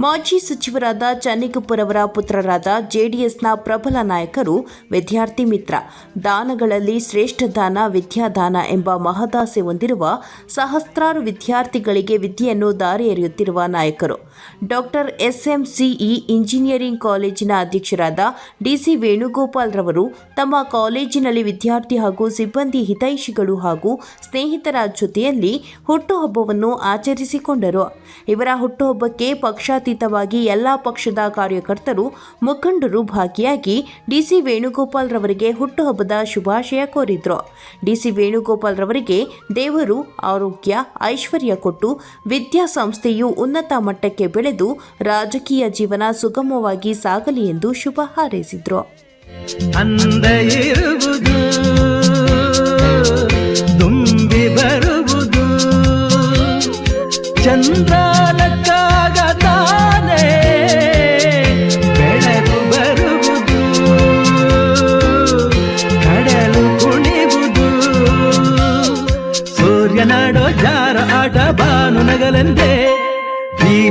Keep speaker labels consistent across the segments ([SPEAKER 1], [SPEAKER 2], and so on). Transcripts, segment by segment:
[SPEAKER 1] ಮಾಜಿ ಸಚಿವರಾದ ಚನ್ನಿಕಪುರವರ ಪುತ್ರರಾದ ಜೆಡಿಎಸ್ನ ಪ್ರಬಲ ನಾಯಕರು ವಿದ್ಯಾರ್ಥಿ ಮಿತ್ರ. ದಾನಗಳಲ್ಲಿ ಶ್ರೇಷ್ಠ ದಾನ, ವಿದ್ಯಾದಾನ ಎಂಬ ಮಹದಾಸೆ ಹೊಂದಿರುವ ಸಹಸ್ರಾರು ವಿದ್ಯಾರ್ಥಿಗಳಿಗೆ ವಿದ್ಯೆಯನ್ನು ದಾರಿ ಎರೆಯುತ್ತಿರುವ ನಾಯಕರು. ಡಾಕ್ಟರ್ ಎಸ್ಎಂಸಿಇ ಇಂಜಿನಿಯರಿಂಗ್ ಕಾಲೇಜಿನ ಅಧ್ಯಕ್ಷರಾದ ಡಿಸಿ ವೇಣುಗೋಪಾಲ್ ರವರು ತಮ್ಮ ಕಾಲೇಜಿನಲ್ಲಿ ವಿದ್ಯಾರ್ಥಿ ಹಾಗೂ ಸಿಬ್ಬಂದಿ ಹಿತೈಷಿಗಳು ಹಾಗೂ ಸ್ನೇಹಿತರ ಜೊತೆಯಲ್ಲಿ ಹುಟ್ಟುಹಬ್ಬವನ್ನು ಆಚರಿಸಿಕೊಂಡರು. ಇವರ ಹುಟ್ಟುಹಬ್ಬಕ್ಕೆ ಪಕ್ಷಾತೀತವಾಗಿ ಎಲ್ಲ ಪಕ್ಷದ ಕಾರ್ಯಕರ್ತರು ಮುಖಂಡರು ಭಾಗಿಯಾಗಿ ಡಿಸಿ ವೇಣುಗೋಪಾಲ್ ರವರಿಗೆ ಹುಟ್ಟುಹಬ್ಬದ ಶುಭಾಶಯ ಕೋರಿದ್ರು. ಡಿಸಿ ವೇಣುಗೋಪಾಲ್ ರವರಿಗೆ ದೇವರು, ಆರೋಗ್ಯ, ಐಶ್ವರ್ಯ ಕೊಟ್ಟು ವಿದ್ಯಾಸಂಸ್ಥೆಯು ಉನ್ನತ ಮಟ್ಟಕ್ಕೆ ಬೆಳೆದು ರಾಜಕೀಯ ಜೀವನ ಸುಗಮವಾಗಿ ಸಾಗಲಿ ಎಂದು ಶುಭ ಹಾರೈಸಿದ್ರು.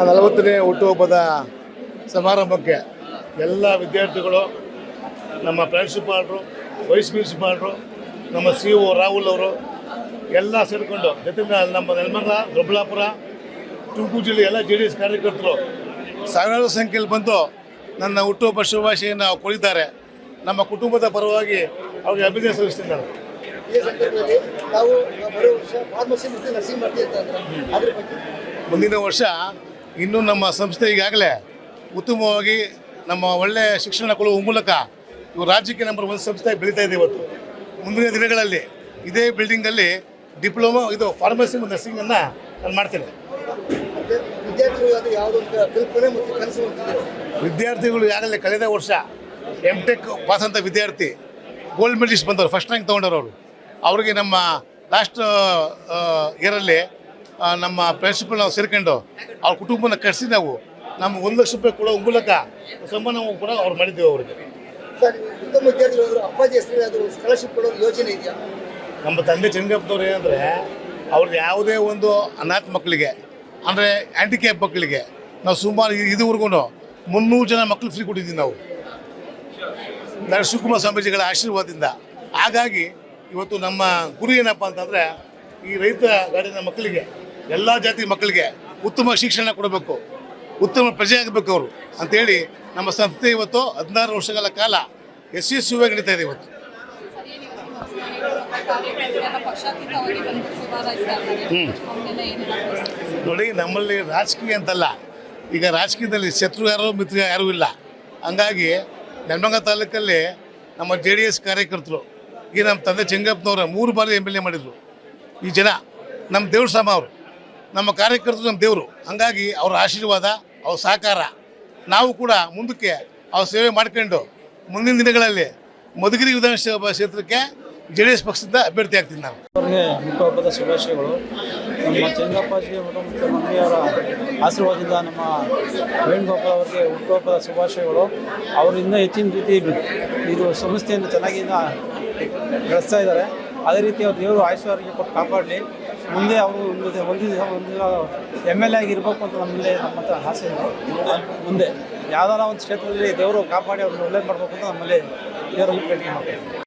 [SPEAKER 2] ನಲವತ್ತನೇ ಹುಟ್ಟುಹಬ್ಬದ ಸಮಾರಂಭಕ್ಕೆ ಎಲ್ಲ ವಿದ್ಯಾರ್ಥಿಗಳು ನಮ್ಮ ಪ್ರಿನ್ಸಿಪಾಲ್ರು ವೈಸ್ ಪ್ರಿನ್ಸಿಪಾಲ್ರು ನಮ್ಮ ಸಿ ಒ ರಾಹುಲ್ ಅವರು ಎಲ್ಲ ಸೇರಿಕೊಂಡು ಜೊತೆಗೆ ನಮ್ಮ ನೆಲಮಂಗಲ ದೊಡ್ಡಬಳ್ಳಾಪುರ ತುಮಕೂರು ಜಿಲ್ಲೆ ಎಲ್ಲ ಜೆ ಡಿ ಎಸ್ ಕಾರ್ಯಕರ್ತರು ಸಾವಿರಾರು ಸಂಖ್ಯೆಯಲ್ಲಿ ಬಂದು ನನ್ನ ಹುಟ್ಟುಹಬ್ಬ ಶುಭಾಶಯನ್ನು ಕೊಡಿದ್ದಾರೆ ನಮ್ಮ ಕುಟುಂಬದ ಪರವಾಗಿ ಅವರಿಗೆ ಅಭಿನಯ ಸಲ್ಲಿಸ್ತಿದ್ದಾರೆ. ಮುಂದಿನ ವರ್ಷ ಇನ್ನೂ ನಮ್ಮ ಸಂಸ್ಥೆ ಈಗಾಗಲೇ ಉತ್ತಮವಾಗಿ ನಮ್ಮ ಒಳ್ಳೆಯ ಶಿಕ್ಷಣ ಕೊಡುವ ಮೂಲಕ ಇವು ರಾಜ್ಯಕ್ಕೆ ನಂಬರ್ ಒಂದು ಸಂಸ್ಥೆ ಬೆಳೀತಾ ಇದೆ ಇವತ್ತು. ಮುಂದಿನ ದಿನಗಳಲ್ಲಿ ಇದೇ ಬಿಲ್ಡಿಂಗಲ್ಲಿ ಡಿಪ್ಲೊಮಾ ಇದು ಫಾರ್ಮಸಿ ಮತ್ತು ನರ್ಸಿಂಗನ್ನು ನಾನು ಮಾಡ್ತೇನೆ.
[SPEAKER 3] ವಿದ್ಯಾರ್ಥಿಗಳು
[SPEAKER 2] ಈಗಾಗಲೇ ಕಳೆದ ವರ್ಷ ಎಂ ಟೆಕ್ ಪಾಸ್ ಅಂತ ವಿದ್ಯಾರ್ಥಿ ಗೋಲ್ಡ್ ಮೆಡಲಿಸ್ಟ್ ಬಂದವರು ಫಸ್ಟ್ ರ್ಯಾಂಕ್ ತೊಗೊಂಡವರು ಅವರು. ಅವರಿಗೆ ನಮ್ಮ ಲಾಸ್ಟ್ ಇಯರಲ್ಲಿ ನಮ್ಮ ಪ್ರಿನ್ಸಿಪಲ್ ನಾವು ಸೇರ್ಕೊಂಡು ಅವ್ರ ಕುಟುಂಬನ ಕರೆಸಿ ನಾವು ನಮ್ಗೆ ಒಂದು ಲಕ್ಷ ರೂಪಾಯಿ ಕೊಡೋ ಮೂಲಕ ಸಂಬಂಧ ಕೂಡ ಅವ್ರು ಮಾಡಿದ್ದೇವೆ ಅವರಿಗೆ.
[SPEAKER 3] ಅಪ್ಪಾಜಿ ಸ್ಕಾಲರ್ಶಿಪ್ ಕೊಡೋ ಯೋಜನೆ ಇದೆಯಾ?
[SPEAKER 2] ನಮ್ಮ ತಂದೆ ಚೆಂಗಪ್ಪನವ್ರು ಏನಂದರೆ ಅವ್ರದ್ದು ಯಾವುದೇ ಒಂದು ಅನಾಥ ಮಕ್ಕಳಿಗೆ ಅಂದರೆ ಹ್ಯಾಂಡಿಕ್ಯಾಪ್ ಮಕ್ಕಳಿಗೆ ನಾವು ಸುಮಾರು ಇದುವರೆಗೂ ಮುನ್ನೂರು ಜನ ಮಕ್ಕಳು ಫ್ರೀ ಕೊಟ್ಟಿದ್ದೀವಿ ನಾವು. ಡಾಕ್ಟರ್ ಶಿವಕುಮಾರ್ ಸ್ವಾಮೀಜಿಗಳ ಆಶೀರ್ವಾದದಿಂದ. ಹಾಗಾಗಿ ಇವತ್ತು ನಮ್ಮ ಗುರಿ ಏನಪ್ಪ ಅಂತಂದರೆ ಈ ರೈತ ಗಾಡಿನ ಮಕ್ಕಳಿಗೆ ಎಲ್ಲ ಜಾತಿ ಮಕ್ಕಳಿಗೆ ಉತ್ತಮ ಶಿಕ್ಷಣ ಕೊಡಬೇಕು, ಉತ್ತಮ ಪ್ರಜೆ ಆಗಬೇಕು ಅವರು ಅಂತೇಳಿ ನಮ್ಮ ಸಂಸ್ಥೆ ಇವತ್ತು ಹದಿನಾರು ವರ್ಷಗಳ ಕಾಲ ಯಶಸ್ವಿಯಾಗಿ ನಡೀತಾ ಇದೆ ಇವತ್ತು.
[SPEAKER 4] ಏನೆಲ್ಲ
[SPEAKER 2] ನೋಡಿ, ನಮ್ಮಲ್ಲಿ ರಾಜಕೀಯ ಅಂತಲ್ಲ, ಈಗ ರಾಜಕೀಯದಲ್ಲಿ ಶತ್ರು ಯಾರು, ಮಿತ್ರ ಯಾರೂ ಇಲ್ಲ. ಹಂಗಾಗಿ ನೆಲಮಂಗ ತಾಲೂಕಲ್ಲಿ ನಮ್ಮ ಜೆ ಡಿ ಎಸ್ ಕಾರ್ಯಕರ್ತರು ಈಗ ನಮ್ಮ ತಂದೆ ಚೆಂಗಪ್ಪನವರ ಮೂರು ಬಾರಿ ಎಂ ಎಲ್ ಎ ಮಾಡಿದರು. ಈ ಜನ ನಮ್ಮ ದೇವ್ರ ಅವರು. ನಮ್ಮ ಕಾರ್ಯಕರ್ತರು ನಮ್ಮ ದೇವರು. ಹಂಗಾಗಿ ಅವರ ಆಶೀರ್ವಾದ, ಅವ್ರ ಸಹಕಾರ ನಾವು ಕೂಡ ಮುಂದಕ್ಕೆ ಅವ್ರ ಸೇವೆ ಮಾಡ್ಕೊಂಡು ಮುಂದಿನ ದಿನಗಳಲ್ಲಿ ಮಧುಗಿರಿ ವಿಧಾನಸಭಾ ಕ್ಷೇತ್ರಕ್ಕೆ ಜೆ ಡಿ ಎಸ್ ಪಕ್ಷದಿಂದ ಅಭ್ಯರ್ಥಿ ಆಗ್ತೀನಿ ನಾನು
[SPEAKER 5] ಅವರಿಗೆ ಹುಟ್ಟುಹಬ್ಬದ ಶುಭಾಶಯಗಳು. ನಮ್ಮ ಚಂದ್ರಪ್ಪಾಜಿ ಮಮ್ಮಿಯವರ ಆಶೀರ್ವಾದದಿಂದ ನಮ್ಮ ವೇಣುಗೋಪಾಲ್ ಅವರಿಗೆ ಹುಟ್ಟುಹಬ್ಬದ ಶುಭಾಶಯಗಳು. ಅವರಿಂದ ಹೆಚ್ಚಿನ ರೀತಿ ಇದು ಸಂಸ್ಥೆಯನ್ನು ಚೆನ್ನಾಗಿ ಬೆಳೆಸ್ತಾ ಇದ್ದಾರೆ. ಅದೇ ರೀತಿ ಅವ್ರ ದೇವರು ಆಯುಷ್ಯರಿಗೆ ಕೊಟ್ಟು ಕಾಪಾಡಲಿ. ಮುಂದೆ ಅವರು ಒಂದು ಒಂದು ಒಂದು ಎಂ ಎಲ್ ಎ ಆಗಿರ್ಬೇಕು ಅಂತ ನಮ್ಮಲ್ಲಿ ನಮ್ಮ ಹತ್ರ ಆಸೆ ಇದೆ. ಮುಂದೆ. ಯಾವ್ದಾರ ಒಂದು ಕ್ಷೇತ್ರದಲ್ಲಿ ದೇವರು ಕಾಪಾಡಿ ಅವ್ರನ್ನ ಒಳ್ಳೇದು ಮಾಡಬೇಕು ಅಂತ ನಮ್ಮಲ್ಲಿ ದೇವರು ಭೇಟಿ ಮಾಡ್ತೀವಿ